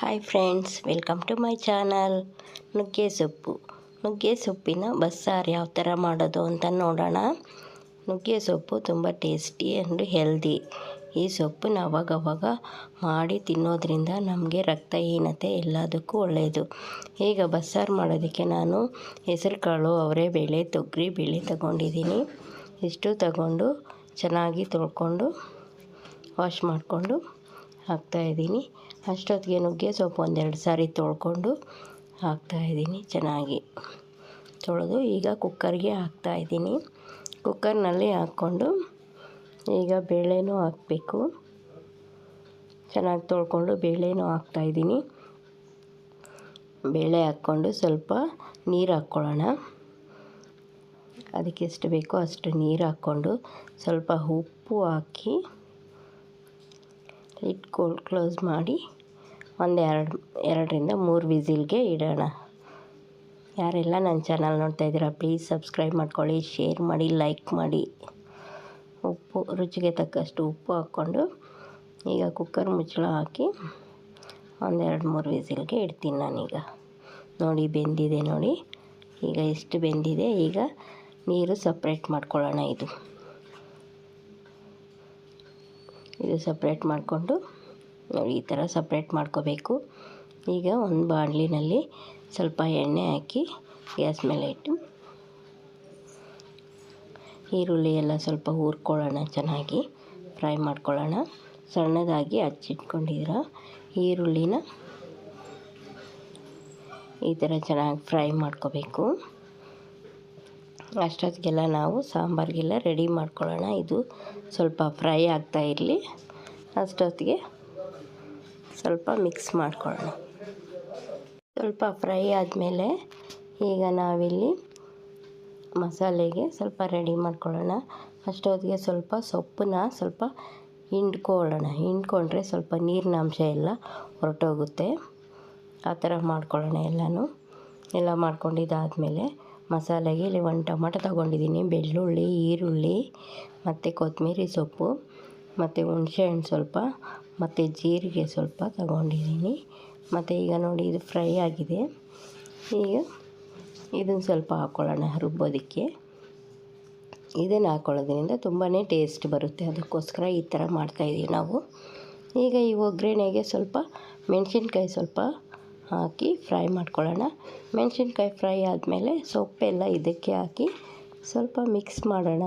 Hi friends welcome to my channel ನುಗ್ಗೆ ಸೊಪ್ಪು. ನುಗ್ಗೆ ಸೊಪ್ಪಿನ ಬಸ್ಸಾರು ಯಾವ ಥರ ಮಾಡೋದು ಅಂತ ನೋಡೋಣ. ನುಗ್ಗೆ ಸೊಪ್ಪು ತುಂಬ ಟೇಸ್ಟಿ ಆ್ಯಂಡ್ ಹೆಲ್ದಿ ಈ ಸೊಪ್ಪನ್ನ ಅವಾಗವಾಗ ಮಾಡಿ ತಿನ್ನೋದ್ರಿಂದ ನಮಗೆ ರಕ್ತಹೀನತೆ ಎಲ್ಲದಕ್ಕೂ ಒಳ್ಳೆಯದು ಈಗ ಬಸ್ಸಾರು ಮಾಡೋದಕ್ಕೆ ನಾನು ಹೆಸರು ಕಾಳು ಅವರೆಬೇಳೆ ತೊಗರಿ, ಬೇಳೆ ತಗೊಂಡಿದ್ದೀನಿ. ಇಷ್ಟು ತಗೊಂಡು ಚೆನ್ನಾಗಿ ತೊಳ್ಕೊಂಡು ವಾಶ್ ಮಾಡಿಕೊಂಡು ಹಾಕ್ತಾಯಿದ್ದೀನಿ ಅಷ್ಟೊತ್ತಿಗೆ ನುಗ್ಗೆ ಸೊಪ್ಪು ಒಂದೆರಡು ಸಾರಿ ತೊಳ್ಕೊಂಡು ಹಾಕ್ತಾಯಿದ್ದೀನಿ ಚೆನ್ನಾಗಿ ತೊಳೆದು ಈಗ ಕುಕ್ಕರ್ಗೆ ಹಾಕ್ತಾಯಿದ್ದೀನಿ ಕುಕ್ಕರ್ನಲ್ಲಿ ಹಾಕ್ಕೊಂಡು ಈಗ ಬೇಳೆನೂ ಹಾಕಬೇಕು. ಚೆನ್ನಾಗಿ ತೊಳ್ಕೊಂಡು ಬೇಳೆನೂ ಹಾಕ್ತಾಯಿದ್ದೀನಿ ಬೇಳೆ ಹಾಕ್ಕೊಂಡು ಸ್ವಲ್ಪ ನೀರು ಹಾಕ್ಕೊಳ್ಳೋಣ. ಅದಕ್ಕೆ ಎಷ್ಟು ಬೇಕೋ ಅಷ್ಟು ನೀರು ಹಾಕ್ಕೊಂಡು ಸ್ವಲ್ಪ ಉಪ್ಪು ಹಾಕಿ ಲಿಡ್ ಕ್ಲೋಸ್ ಮಾಡಿ ಒಂದು ಎರಡು ಎರಡರಿಂದ ಮೂರು ವಿಸಿಲ್ಗೆ ಇಡೋಣ. ಯಾರೆಲ್ಲ ನನ್ನ ಚಾನಲ್ ನೋಡ್ತಾ ಇದ್ದೀರಾ, ಪ್ಲೀಸ್ ಸಬ್ಸ್ಕ್ರೈಬ್ ಮಾಡ್ಕೊಳ್ಳಿ, ಶೇರ್ ಮಾಡಿ, ಲೈಕ್ ಮಾಡಿ. ಉಪ್ಪು, ರುಚಿಗೆ ತಕ್ಕಷ್ಟು ಉಪ್ಪು ಹಾಕ್ಕೊಂಡು ಈಗ ಕುಕ್ಕರ್ ಮುಚ್ಚಳ ಹಾಕಿ ಒಂದೆರಡು, ಮೂರು ವಿಸಿಲ್ಗೆ ಇಡ್ತೀನಿ ನಾನೀಗ. ನೋಡಿ, ಬೆಂದಿದೆ ನೋಡಿ. ಈಗ ಎಷ್ಟು ಬೆಂದಿದೆ, ಈಗ ನೀರು ಸಪ್ರೇಟ್ ಮಾಡ್ಕೊಳ್ಳೋಣ ಇದು. ಇದು ಸಪ್ರೇಟ್ ಮಾಡಿಕೊಂಡು ಈ ಥರ ಸಪ್ರೇಟ್ ಮಾಡ್ಕೋಬೇಕು. ಈಗ ಒಂದು ಬಾಣಲಿನಲ್ಲಿ ಸ್ವಲ್ಪ ಎಣ್ಣೆ ಹಾಕಿ ಗ್ಯಾಸ್ ಮೇಲೆ ಇಟ್ಟು ಈರುಳ್ಳಿ ಎಲ್ಲ ಸ್ವಲ್ಪ ಹುರ್ಕೊಳ್ಳೋಣ ಚೆನ್ನಾಗಿ, ಫ್ರೈ ಮಾಡ್ಕೊಳ್ಳೋಣ. ಸಣ್ಣದಾಗಿ ಹಚ್ಚಿಟ್ಕೊಂಡಿದ್ರ ಈರುಳ್ಳಿನ ಈ ಥರ ಚೆನ್ನಾಗಿ ಫ್ರೈ ಮಾಡ್ಕೋಬೇಕು. ಅಷ್ಟೊತ್ತಿಗೆಲ್ಲ ನಾವು ಸಾಂಬಾರಿಗೆಲ್ಲ ರೆಡಿ ಮಾಡ್ಕೊಳ್ಳೋಣ. ಇದು ಸ್ವಲ್ಪ ಫ್ರೈ ಆಗ್ತಾ ಇರಲಿ. ಅಷ್ಟೊತ್ತಿಗೆ ಸ್ವಲ್ಪ ಮಿಕ್ಸ್ ಮಾಡ್ಕೊಳ್ಳೋಣ. ಸ್ವಲ್ಪ ಫ್ರೈ ಆದಮೇಲೆ ಈಗ ನಾವಿಲ್ಲಿ ಮಸಾಲೆಗೆ ಸ್ವಲ್ಪ ರೆಡಿ ಮಾಡ್ಕೊಳ್ಳೋಣ. ಅಷ್ಟೊತ್ತಿಗೆ ಸ್ವಲ್ಪ ಸೊಪ್ಪನ್ನ ಸ್ವಲ್ಪ ಹಿಂಡ್ಕೊಳ್ಳೋಣ. ಹಿಂಡ್ಕೊಂಡ್ರೆ ಸ್ವಲ್ಪ ನೀರಿನ ಅಂಶ ಎಲ್ಲ ಹೊರಟೋಗುತ್ತೆ. ಆ ಥರ ಮಾಡ್ಕೊಳ್ಳೋಣ ಎಲ್ಲನೂ. ಎಲ್ಲ ಮಾಡ್ಕೊಂಡಿದ್ದಾದಮೇಲೆ ಮಸಾಲೆಗೆ ಇಲ್ಲಿ ಒಂದು ಟೊಮೆಟೊ ತೊಗೊಂಡಿದ್ದೀನಿ. ಬೆಳ್ಳುಳ್ಳಿ, ಈರುಳ್ಳಿ, ಮತ್ತು ಕೊತ್ತಂಬರಿ ಸೊಪ್ಪು, ಮತ್ತು ಹುಣಸೆಹಣ್ಣು ಸ್ವಲ್ಪ ಮತ್ತು ಜೀರಿಗೆ ಸ್ವಲ್ಪ ತಗೊಂಡಿದ್ದೀನಿ. ಮತ್ತು ಈಗ ನೋಡಿ ಇದು ಫ್ರೈ ಆಗಿದೆ. ಈಗ ಇದನ್ನು ಸ್ವಲ್ಪ ಹಾಕ್ಕೊಳ್ಳೋಣ ರುಬ್ಬೋದಕ್ಕೆ. ಇದನ್ನು ಹಾಕ್ಕೊಳ್ಳೋದ್ರಿಂದ ತುಂಬಾ ಟೇಸ್ಟ್ ಬರುತ್ತೆ. ಅದಕ್ಕೋಸ್ಕರ ಈ ಥರ ಮಾಡ್ತಾಯಿದ್ದೀವಿ ನಾವು. ಈಗ ಈ ಒಗ್ಗರಣೆಗೆ ಸ್ವಲ್ಪ ಮೆಣಸಿನ್ಕಾಯಿ ಸ್ವಲ್ಪ ಹಾಕಿ ಫ್ರೈ ಮಾಡ್ಕೊಳ್ಳೋಣ. ಮೆಣಸಿನ್ಕಾಯಿ ಫ್ರೈ ಆದಮೇಲೆ ಸೊಪ್ಪೆಲ್ಲ ಇದಕ್ಕೆ ಹಾಕಿ ಸ್ವಲ್ಪ ಮಿಕ್ಸ್ ಮಾಡೋಣ.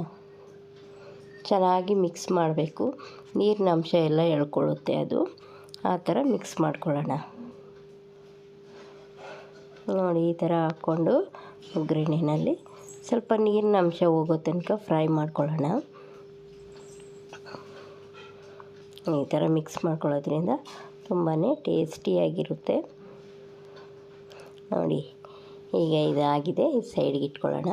ಚೆನ್ನಾಗಿ ಮಿಕ್ಸ್ ಮಾಡಬೇಕು. ನೀರಿನ ಅಂಶ ಎಲ್ಲ ಎಳ್ಕೊಳ್ಳುತ್ತೆ ಅದು. ಆ ಥರ ಮಿಕ್ಸ್ ಮಾಡ್ಕೊಳ್ಳೋಣ. ನೋಡಿ, ಈ ಥರ ಹಾಕ್ಕೊಂಡು ಒಗ್ಗರಣೆಯಲ್ಲಿ ಸ್ವಲ್ಪ ನೀರಿನ ಅಂಶ ಹೋಗೋ ತನಕ ಫ್ರೈ ಮಾಡ್ಕೊಳ್ಳೋಣ. ಈ ಥರ ಮಿಕ್ಸ್ ಮಾಡ್ಕೊಳ್ಳೋದ್ರಿಂದ ತುಂಬಾ ಟೇಸ್ಟಿಯಾಗಿರುತ್ತೆ. ನೋಡಿ, ಈಗ ಇದಾಗಿದೆ. ಇದು ಸೈಡ್ಗೆ ಇಟ್ಕೊಳ್ಳೋಣ.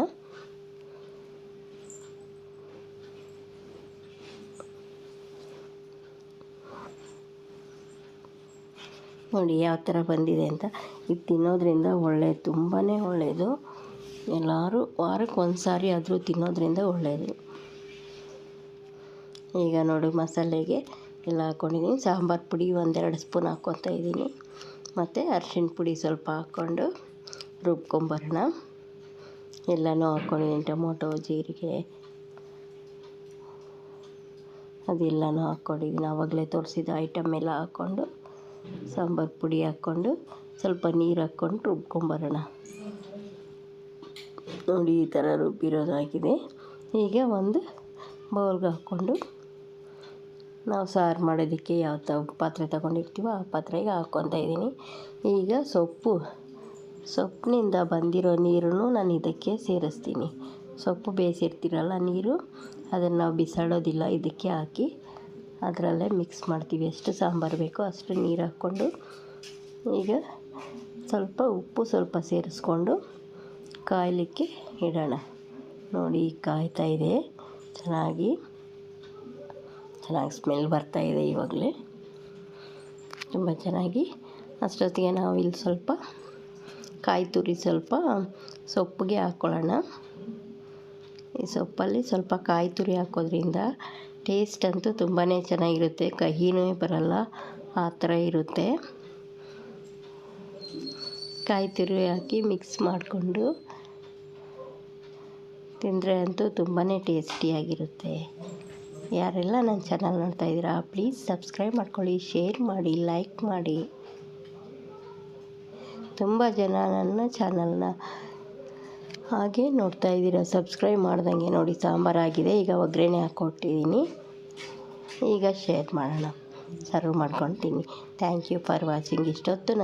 ನೋಡಿ ಯಾವ ಥರ ಬಂದಿದೆ ಅಂತ. ಇದು ತಿನ್ನೋದ್ರಿಂದ ಒಳ್ಳೆ ತುಂಬಾ ಒಳ್ಳೆಯದು ಎಲ್ಲರೂ ವಾರಕ್ಕೆ ಒಂದು ಸಾರಿ ಆದರೂ ತಿನ್ನೋದ್ರಿಂದ ಒಳ್ಳೆಯದು ಈಗ ನೋಡಿ ಮಸಾಲೆಗೆ ಎಲ್ಲ ಹಾಕ್ಕೊಂಡಿದ್ದೀನಿ ಸಾಂಬಾರು ಪುಡಿ ಒಂದೆರಡು ಸ್ಪೂನ್ ಹಾಕ್ಕೊತಾ ಇದ್ದೀನಿ. ಮತ್ತು ಅರ್ಶಿಣ ಪುಡಿ ಸ್ವಲ್ಪ ಹಾಕ್ಕೊಂಡು ರುಬ್ಕೊಂಬರೋಣ. ಎಲ್ಲನೂ ಹಾಕ್ಕೊಂಡಿದ್ದೀನಿ ಟೊಮೊಟೊ, ಜೀರಿಗೆ, ಅದೆಲ್ಲನೂ ಹಾಕ್ಕೊಂಡಿದ್ದೀನಿ. ಆವಾಗಲೇ ತೋರಿಸಿದ ಐಟಮ್ ಎಲ್ಲ ಹಾಕ್ಕೊಂಡು ಸಾಂಬಾರು ಪುಡಿ ಹಾಕ್ಕೊಂಡು ಸ್ವಲ್ಪ ನೀರು ಹಾಕ್ಕೊಂಡು ರುಬ್ಕೊಂಬರೋಣ. ನೋಡಿ ಈ ಥರ ರುಬ್ಬಿರೋದಾಗಿದೆ ಈಗ ಒಂದು ಬೌಲ್ಗೆ ಹಾಕ್ಕೊಂಡು ನಾವು ಸಾರು ಮಾಡೋದಕ್ಕೆ ಯಾವ ತ, ಪಾತ್ರೆ ತಗೊಂಡಿರ್ತೀವೋ ಆ ಪಾತ್ರೆಗೆ ಹಾಕ್ಕೊತಾ ಇದ್ದೀನಿ. ಈಗ ಸೊಪ್ಪು, ಸೊಪ್ಪಿನಿಂದ ಬಂದಿರೋ ನೀರನ್ನು ನಾನು ಇದಕ್ಕೆ ಸೇರಿಸ್ತೀನಿ. ಸೊಪ್ಪು ಬೇಯಿಸಿರ್ತೀರಲ್ಲ ನೀರು, ಅದನ್ನು ನಾವು ಬಿಸಾಡೋದಿಲ್ಲ, ಇದಕ್ಕೆ ಹಾಕಿ ಅದರಲ್ಲೇ ಮಿಕ್ಸ್ ಮಾಡ್ತೀವಿ. ಎಷ್ಟು ಸಾಂಬಾರು ಬೇಕೋ ಅಷ್ಟು ನೀರು ಹಾಕ್ಕೊಂಡು ಈಗ ಸ್ವಲ್ಪ ಉಪ್ಪು ಸ್ವಲ್ಪ ಸೇರಿಸ್ಕೊಂಡು ಕಾಯಲಿಕ್ಕೆ ಇಡೋಣ. ನೋಡಿ ಕಾಯ್ತಾ ಇದೆ. ಚೆನ್ನಾಗಿ ಚೆನ್ನಾಗಿ ಸ್ಮೆಲ್ ಬರ್ತಾ ಇದೆ ಇವಾಗಲೇ. ತುಂಬ ಚೆನ್ನಾಗಿ. ಅಷ್ಟೊತ್ತಿಗೆ ನಾವು ಇಲ್ಲಿ ಸ್ವಲ್ಪ ಕಾಯಿ ತುರಿ ಸ್ವಲ್ಪ ಸೊಪ್ಪಿಗೆ ಹಾಕ್ಕೊಳ್ಳೋಣ ಈ ಸೊಪ್ಪಲ್ಲಿ ಸ್ವಲ್ಪ ಕಾಯಿ ತುರಿ ಹಾಕೋದ್ರಿಂದ ಟೇಸ್ಟ್ ಅಂತೂ ತುಂಬಾ ಚೆನ್ನಾಗಿರುತ್ತೆ. ಕಹಿನೂ ಬರಲ್ಲ, ಆ ಥರ ಇರುತ್ತೆ. ಕಾಯಿ ತುರಿ ಹಾಕಿ ಮಿಕ್ಸ್ ಮಾಡಿಕೊಂಡು ತಿಂದರೆ ಅಂತೂ ತುಂಬಾ ಟೇಸ್ಟಿಯಾಗಿರುತ್ತೆ. ಯಾರೆಲ್ಲ ನನ್ನ ಚಾನಲ್ ನೋಡ್ತಾ ಇದ್ದೀರಾ, ಪ್ಲೀಸ್ ಸಬ್ಸ್ಕ್ರೈಬ್ ಮಾಡ್ಕೊಳ್ಳಿ, ಶೇರ್ ಮಾಡಿ, ಲೈಕ್ ಮಾಡಿ. ತುಂಬ ಜನ ನನ್ನ ಚಾನಲ್ನ ಹಾಗೆ ನೋಡ್ತಾ ಇದ್ದೀರಾ ಸಬ್ಸ್ಕ್ರೈಬ್ ಮಾಡ್ದಂಗೆ ನೋಡಿ ಸಾಂಬಾರಾಗಿದೆ ಈಗ ಒಗ್ಗರಣೆ ಹಾಕ್ಕೊಟ್ಟಿದ್ದೀನಿ ಈಗ ಶೇರ್ ಮಾಡೋಣ. ಸರ್ವ್ ಮಾಡ್ಕೊತೀನಿ. ಥ್ಯಾಂಕ್ ಯು ಫಾರ್ ವಾಚಿಂಗ್ ಇಷ್ಟೊತ್ತು